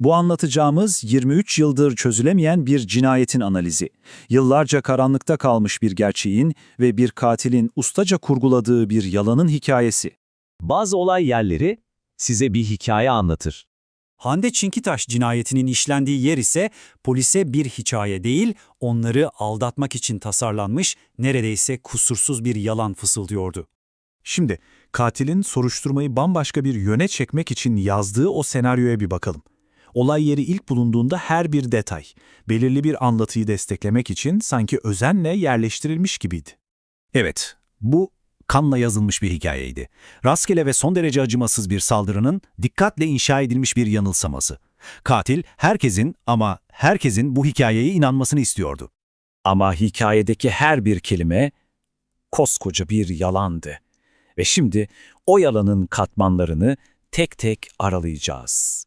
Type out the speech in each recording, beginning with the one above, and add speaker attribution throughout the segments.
Speaker 1: Bu anlatacağımız 23 yıldır çözülemeyen bir cinayetin analizi. Yıllarca karanlıkta kalmış bir gerçeğin ve bir katilin ustaca kurguladığı bir yalanın hikayesi.
Speaker 2: Bazı olay yerleri size bir hikaye anlatır.
Speaker 3: Hande Çinkitaş cinayetinin işlendiği yer ise polise bir hikaye değil, onları aldatmak için tasarlanmış, neredeyse kusursuz bir yalan fısıldıyordu.
Speaker 4: Şimdi katilin soruşturmayı bambaşka bir yöne çekmek için yazdığı o senaryoya bir bakalım. Olay yeri ilk bulunduğunda her bir detay, belirli bir anlatıyı desteklemek için sanki özenle yerleştirilmiş gibiydi.
Speaker 5: Evet, bu kanla yazılmış bir hikayeydi. Rastgele ve son derece acımasız bir saldırının dikkatle inşa edilmiş bir yanılsaması. Katil herkesin ama herkesin bu hikayeye inanmasını istiyordu.
Speaker 1: Ama hikayedeki her bir kelime koskoca bir yalandı. Ve şimdi o yalanın katmanlarını tek tek aralayacağız.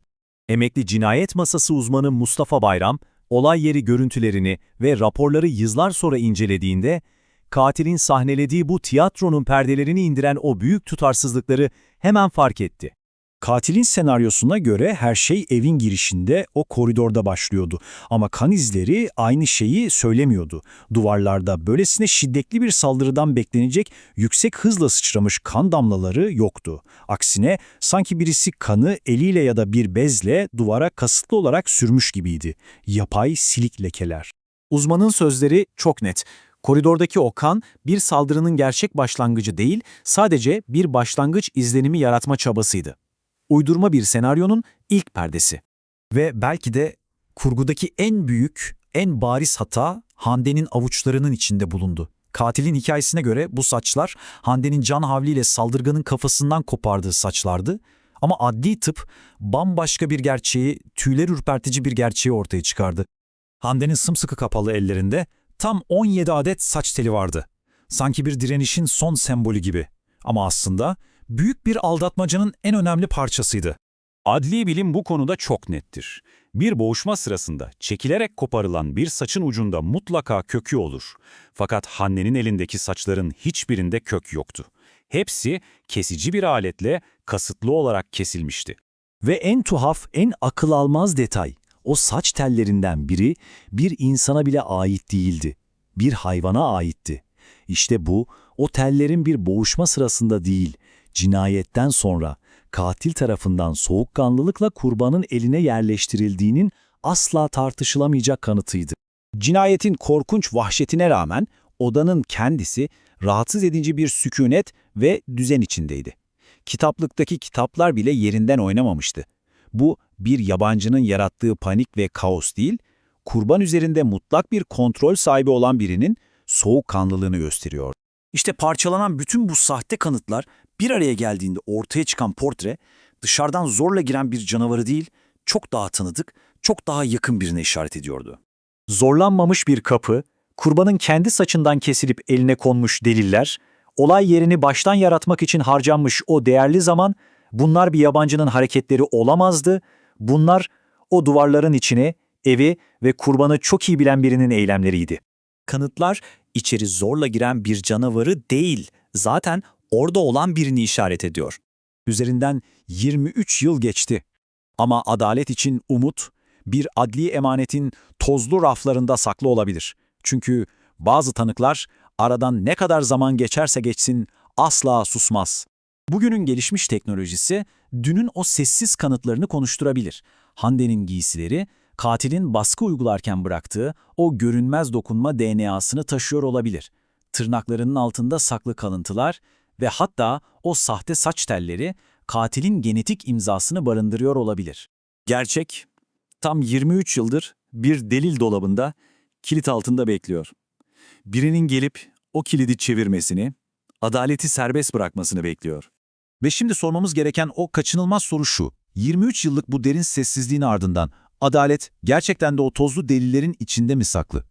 Speaker 2: Emekli cinayet masası uzmanı Mustafa Bayram, olay yeri görüntülerini ve raporları yıllar sonra incelediğinde, katilin sahnelediği bu tiyatronun perdelerini indiren o büyük tutarsızlıkları hemen fark etti.
Speaker 1: Katilin senaryosuna göre her şey evin girişinde o koridorda başlıyordu. Ama kan izleri aynı şeyi söylemiyordu. Duvarlarda böylesine şiddetli bir saldırıdan beklenecek yüksek hızla sıçramış kan damlaları yoktu. Aksine sanki birisi kanı eliyle ya da bir bezle duvara kasıtlı olarak sürmüş gibiydi. Yapay silik lekeler.
Speaker 4: Uzmanın sözleri çok net. Koridordaki o kan bir saldırının gerçek başlangıcı değil, sadece bir başlangıç izlenimi yaratma çabasıydı. Uydurma bir senaryonun ilk perdesi.
Speaker 5: Ve belki de kurgudaki en büyük, en bariz hata Hande'nin avuçlarının içinde bulundu. Katilin hikayesine göre bu saçlar Hande'nin can havliyle saldırganın kafasından kopardığı saçlardı. Ama adli tıp bambaşka bir gerçeği, tüyler ürpertici bir gerçeği ortaya çıkardı. Hande'nin sımsıkı kapalı ellerinde tam 17 adet saç teli vardı. Sanki bir direnişin son sembolü gibi. Ama aslında büyük bir aldatmacanın en önemli parçasıydı.
Speaker 6: Adli bilim bu konuda çok nettir. Bir boğuşma sırasında çekilerek koparılan bir saçın ucunda mutlaka kökü olur. Fakat Hanne'nin elindeki saçların hiçbirinde kök yoktu. Hepsi kesici bir aletle kasıtlı olarak kesilmişti.
Speaker 5: Ve en tuhaf, en akıl almaz detay, o saç tellerinden biri bir insana bile ait değildi. Bir hayvana aitti. İşte bu, o tellerin bir boğuşma sırasında değil, cinayetten sonra katil tarafından soğukkanlılıkla kurbanın eline yerleştirildiğinin asla tartışılamayacak kanıtıydı. Cinayetin korkunç vahşetine rağmen odanın kendisi rahatsız edici bir sükunet ve düzen içindeydi. Kitaplıktaki kitaplar bile yerinden oynamamıştı. Bu bir yabancının yarattığı panik ve kaos değil, kurban üzerinde mutlak bir kontrol sahibi olan birinin soğukkanlılığını gösteriyor. İşte parçalanan bütün bu sahte kanıtlar bir araya geldiğinde ortaya çıkan portre, dışarıdan zorla giren bir canavarı değil, çok daha tanıdık, çok daha yakın birine işaret ediyordu. Zorlanmamış bir kapı, kurbanın kendi saçından kesilip eline konmuş deliller, olay yerini baştan yaratmak için harcanmış o değerli zaman, bunlar bir yabancının hareketleri olamazdı, bunlar o duvarların içine, evi ve kurbanı çok iyi bilen birinin eylemleriydi. Kanıtlar içeri zorla giren bir canavarı değil, zaten orada olan birini işaret ediyor. Üzerinden 23 yıl geçti. Ama adalet için umut, bir adli emanetin tozlu raflarında saklı olabilir. Çünkü bazı tanıklar aradan ne kadar zaman geçerse geçsin asla susmaz. Bugünün gelişmiş teknolojisi dünün o sessiz kanıtlarını konuşturabilir. Hande'nin giysileri, katilin baskı uygularken bıraktığı o görünmez dokunma DNA'sını taşıyor olabilir. Tırnaklarının altında saklı kalıntılar ve hatta o sahte saç telleri katilin genetik imzasını barındırıyor olabilir. Gerçek, tam 23 yıldır bir delil dolabında, kilit altında bekliyor. Birinin gelip o kilidi çevirmesini, adaleti serbest bırakmasını bekliyor. Ve şimdi sormamız gereken o kaçınılmaz soru şu. 23 yıllık bu derin sessizliğin ardından adalet gerçekten de o tozlu delillerin içinde mi saklı?